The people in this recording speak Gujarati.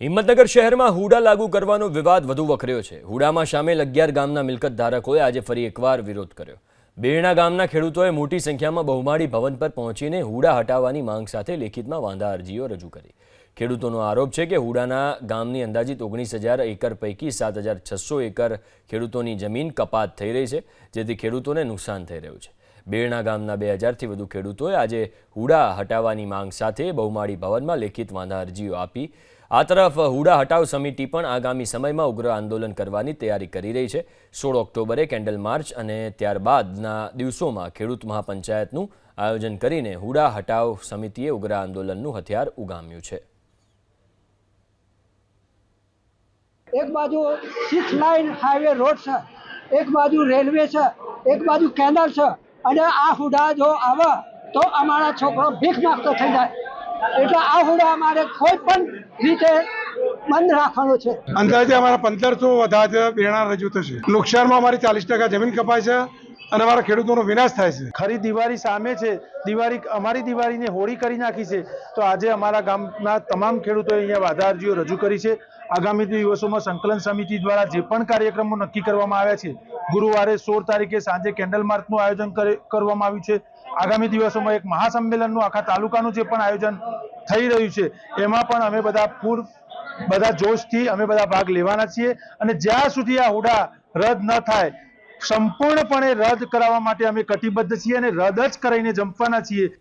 હિંમતનગર શહેરમાં હુડા લાગુ કરવાનો વિવાદ વધુ વકર્યો છે. હુડામાં સામેલ અગિયાર ગામના મિલકત ધારકોએ આજે ફરી એકવાર વિરોધ કર્યો. બેરણા ગામના ખેડૂતોએ મોટી સંખ્યામાં બહુમાળી ભવન પર પહોંચીને હુડા હટાવવાની માંગ સાથે લેખિતમાં વાંધા અરજીઓ રજૂ કરી. ખેડૂતોનો આરોપ છે કે હુડાના ગામની અંદાજિત ઓગણીસ હજાર એકર પૈકી સાત હજાર છસો એકર ખેડૂતોની જમીન કપાત થઈ રહી છે, જેથી ખેડૂતોને નુકસાન થઈ રહ્યું છે. બેરણા ગામના બે હજારથી વધુ ખેડૂતોએ આજે હુડા હટાવવાની માંગ સાથે બહુમાળી ભવનમાં લેખિત વાંધા અરજીઓ આપી. આ તરફ હુડા હટાવ સમિતિ પણ આગામી સમયમાં ઉગ્ર આંદોલન કરવાની તૈયારી કરી રહી છે. સોળ ઓક્ટોબરે, કેન્ડલ માર્ચ અને ત્યારબાદના દિવસોમાં ખેડૂત મહાપંચાયતનું આયોજન કરીને હુડા હટાવ સમિતિએ ઉગ્ર આંદોલનનું હથિયાર ઉગામ્યું છે. એક બાજુ સિક્સ લાઇન હાઈવે રોડ છે, એક બાજુ રેલવે છે, એક બાજુ કેનાલ છે અને આ હુડા જો આવે તો અમારા છોકરો ભીખ માગતો થઈ જાય. એટલે આ હુડા અમારે કોઈ પણ રીતે બંધ રાખવાનો છે. અંદાજે અમારા પંદરસો વધારે બેણા રજૂ થશે. નુકસાનમાં અમારી ચાલીસ ટકા જમીન કપાય છે. અને અમારા ખેડૂતોનો વિનાશ થાય છે. ખરી દિવાળી સામે છે. દિવાળી, અમારી દિવાળીને હોળી કરી નાખી છે. તો આજે અમારા ગામના તમામ ખેડૂતોએ અહીંયા વાધા અરજીઓ રજૂ કરી છે. આગામી દિવસોમાં સંકલન સમિતિ દ્વારા જે પણ કાર્યક્રમો નક્કી કરવામાં આવ્યા છે, ગુરુવારે સોળ તારીખે સાંજે કેન્ડલ માર્ચનું આયોજન કરવામાં આવ્યું છે. આગામી દિવસોમાં એક મહાસંમેલનનું આખા તાલુકાનું જે પણ આયોજન થઈ રહ્યું છે, એમાં પણ અમે બધા પૂર, બધા જોશથી અમે બધા ભાગ લેવાના છીએ. અને જ્યાં સુધી આ હુડા રદ ન થાય સંપૂર્ણપણે રદ કરાવવા માટે અમે કટિબદ્ધ છીએ અને રદ જ કરાવીને જંપવાના છીએ.